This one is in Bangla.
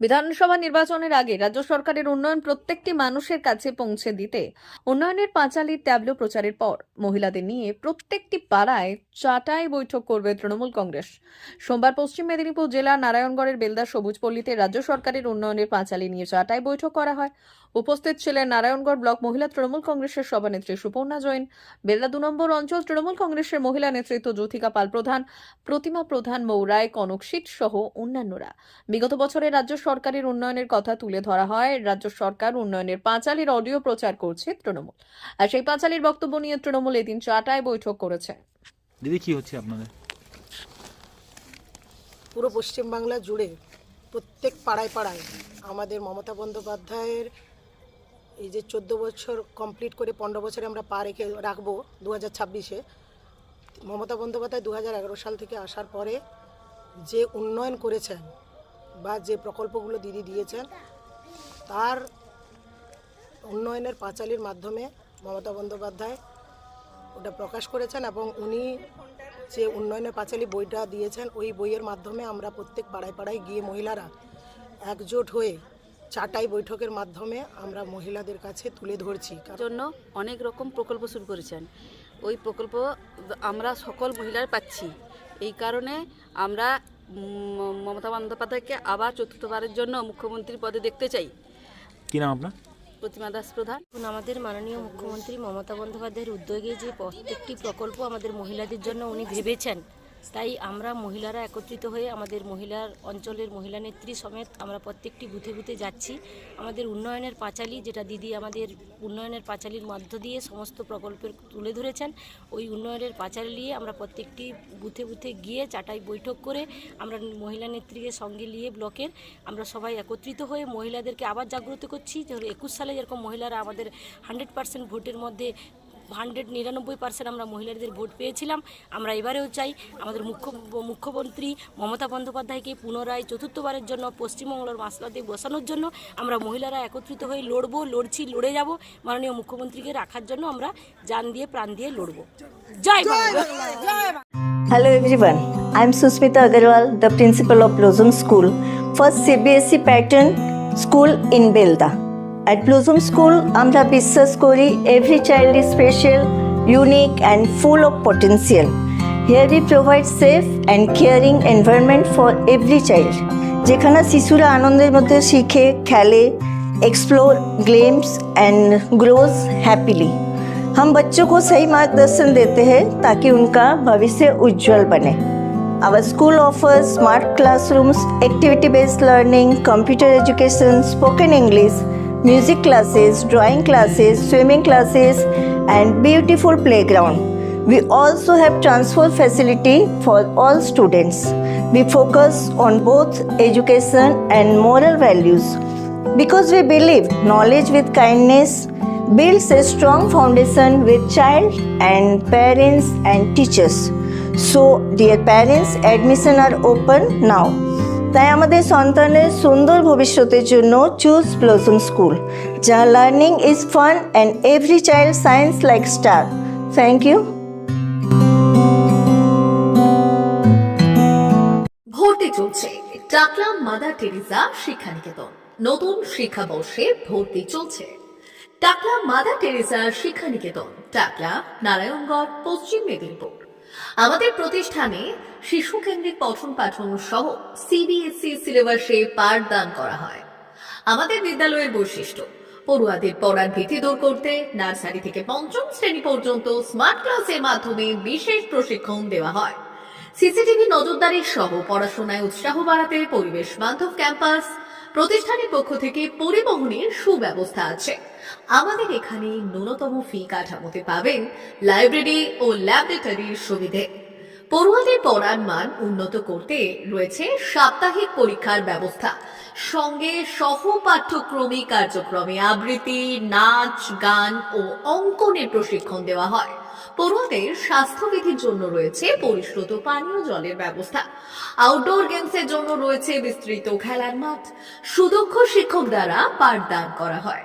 বিধানসভা নির্বাচনের আগে রাজ্য সরকারের উন্নয়ন প্রত্যেকটি মানুষের কাছে পৌঁছে দিতে উন্নয়নের পাঁচালির ট্যাবলো প্রচারের পর মহিলাদের নিয়ে প্রত্যেকটি পাড়ায় চাটাই বৈঠক করবে তৃণমূল কংগ্রেস। সোমবার পশ্চিম মেদিনীপুর জেলার নারায়ণগড়ের বেলদা সবুজপল্লীতে রাজ্য সরকারের উন্নয়নের পাঁচালি নিয়ে চাটাই বৈঠক করা হয়। উপস্থিত ছিলেন নারায়ণগড় ব্লক মহিলা তৃণমূল কংগ্রেসের সভানেত্রী সুপর্ণা জৈন বেলদা দু নম্বর অঞ্চল তৃণমূল কংগ্রেসের মহিলা নেতৃত্ব জ্যোতিকা পাল প্রধান প্রতিমা প্রধান মৌরায় কনক শীত সহ অন্যান্যরা। বিগত বছরে রাজ্য সরকারের উন্নয়নের কথা তুলে ধরা হয়। রাজ্য সরকার উন্নয়নের পাঁচালির অডিও প্রচার করছে তৃণমূল। আর সেই পাঁচালির বক্তব্য নিয়ে তৃণমূল এদিন চাটায় বৈঠক করেছে। দিদি কি হচ্ছে আপনাদের? পুরো পশ্চিমবাংলা জুড়ে প্রত্যেক পাড়ায় পাড়ায় আমাদের মমতা বন্দ্যোপাধ্যায়ের এই যে চোদ্দ বছর কমপ্লিট করে পনেরো বছরে আমরা পা রেখে রাখব দু হাজার ছাব্বিশে, মমতা বন্দ্যোপাধ্যায় দু হাজার এগারো সাল থেকে আসার পরে যে উন্নয়ন করেছেন বা যে প্রকল্পগুলো দিদি দিয়েছেন, তার উন্নয়নের পাঁচালির মাধ্যমে মমতা বন্দ্যোপাধ্যায় ওটা প্রকাশ করেছেন এবং উনি যে উন্নয়নের পাঁচালী বইটা দিয়েছেন, ওই বইয়ের মাধ্যমে আমরা প্রত্যেক পাড়ায় পাড়ায় গিয়ে মহিলারা একজোট হয়ে চাটাই বৈঠকের মাধ্যমে আমরা মহিলাদের কাছে তুলে ধরছি কারণ জন্য অনেক রকম প্রকল্প শুরু করেছেন। ওই প্রকল্প আমরা সকল মহিলার পাচ্ছি। এই কারণে আমরা মমতা বন্দ্যোপাধ্যায়কে আবার চতুর্থবারের জন্য মুখ্যমন্ত্রী পদে দেখতে চাই। কি নাম আপনার? প্রতিমা দাস প্রধান। এখন আমাদের মাননীয় মুখ্যমন্ত্রী মমতা বন্দ্যোপাধ্যায়ের উদ্যোগে যে প্রত্যেকটি প্রকল্প আমাদের মহিলাদের জন্য উনি ভেবেছেন তাই আমরা মহিলারা একত্রিত হয়ে আমাদের মহিলার অঞ্চলের মহিলা নেত্রী সমেত আমরা প্রত্যেকটি বুথে বুথে যাচ্ছি। আমাদের উন্নয়নের পাঁচালী, যেটা দিদি আমাদের উন্নয়নের পাঁচালির মধ্য দিয়ে সমস্ত প্রকল্পের তুলে ধরেছেন, ওই উন্নয়নের পাঁচালী নিয়ে আমরা প্রত্যেকটি বুথে বুথে গিয়ে চাটাই বৈঠক করে আমরা মহিলা নেত্রীকে সঙ্গে নিয়ে ব্লকের আমরা সবাই একত্রিত হয়ে মহিলাদেরকে আবার জাগ্রত করছি। একুশ সালে যেরকম মহিলারা আমাদের হান্ড্রেড পার্সেন্ট ভোটের মধ্যে হান্ড্রেড নিরানব্বই পার্সেন্ট আমরা মহিলাদের ভোট পেয়েছিলাম। আমরা এবারেও চাই আমাদের মুখ্য মুখ্যমন্ত্রী মমতা বন্দ্যোপাধ্যায়কে পুনরায় চতুর্থবারের জন্য পশ্চিমবঙ্গের মাসলাতে বসানোর জন্য আমরা মহিলারা একত্রিত হয়ে লড়বো লড়ছি লড়ে যাব। মাননীয় মুখ্যমন্ত্রীকে রাখার জন্য আমরা যান দিয়ে প্রাণ দিয়ে লড়বো। জয় Bangla. Hello everyone, I am Susmita Agarwal, the principal of Blossom School, first CBSE E pattern school in Belda. At Blossom School, আমরা বিশ্বাস করি every child is special, unique and full of potential. Here we provide safe and caring environment for every child. যেখানে শিশুরা আনন্দের মধ্যে শিখে খেলে explore learns and grows happily हम बच्चों को सही मार्गदर्शन देते हैं ताकि उनका भविष्य उज्जवल बने Our school offers smart classrooms, activity based learning, computer education, spoken English, music classes, drawing classes, swimming classes, and beautiful playground. We also have transport facility for all students. We focus on both education and moral values. Because we believe knowledge with kindness builds a strong foundation with child and parents and teachers. So, dear parents, admission are open now. তাই আমাদের সন্তানের সুন্দর ভবিষ্যতের জন্য চুজ ব্লসম স্কুল যা learning is fun and every child shines like star thank you ভর্তি চলছে টাকলা মাদার টেরিজা শিক্ষানিকেতন। নতুন শিক্ষাবর্ষে ভর্তি চলছে। টাকলা মাদার টেরিজা শিক্ষানিকেতন টাকলা নারায়ণগড়, পশ্চিম মেদিনীপুর। আমাদের প্রতিষ্ঠানে শিশু কেন্দ্রিক পঠন পাঠন সহ সিবিএসই সিলেবাসে পাঠদান করা হয়। আমাদের বিদ্যালয়ের বৈশিষ্ট্য, পড়ুয়াদের পড়ার ভীতি দূর করতে নার্সারি থেকে পঞ্চম শ্রেণি পর্যন্ত স্মার্ট ক্লাসের মাধ্যমে বিশেষ প্রশিক্ষণ দেওয়া হয়। সিসিটিভি নজরদারি সহ পড়াশোনায় উৎসাহ বাড়াতে পরিবেশ বান্ধব ক্যাম্পাস, প্রতিষ্ঠানের পক্ষ থেকে পরিবহনের সুব্যবস্থা আছে। আমাদের এখানে ন্যূনতম ফি কাঠামোতে পাবেন লাইব্রেরি ও ল্যাবরেটরির সুবিধে। পড়ুয়াদের পড়ার মান উন্নত করতে রয়েছে সাপ্তাহিক পরীক্ষার ব্যবস্থা। সঙ্গে সহ পাঠ্যক্রমিক কার্যক্রমে আবৃত্তি, নাচ, গান ও অঙ্কনের প্রশিক্ষণ দেওয়া হয়। পড়ুয়াদের স্বাস্থ্যবিধির জন্য রয়েছে পরিশ্রুত পানীয় জলের ব্যবস্থা। আউটডোর গেমসের জন্য রয়েছে বিস্তৃত খেলার মাঠ। সুদক্ষ শিক্ষক দ্বারা পাঠদান করা হয়।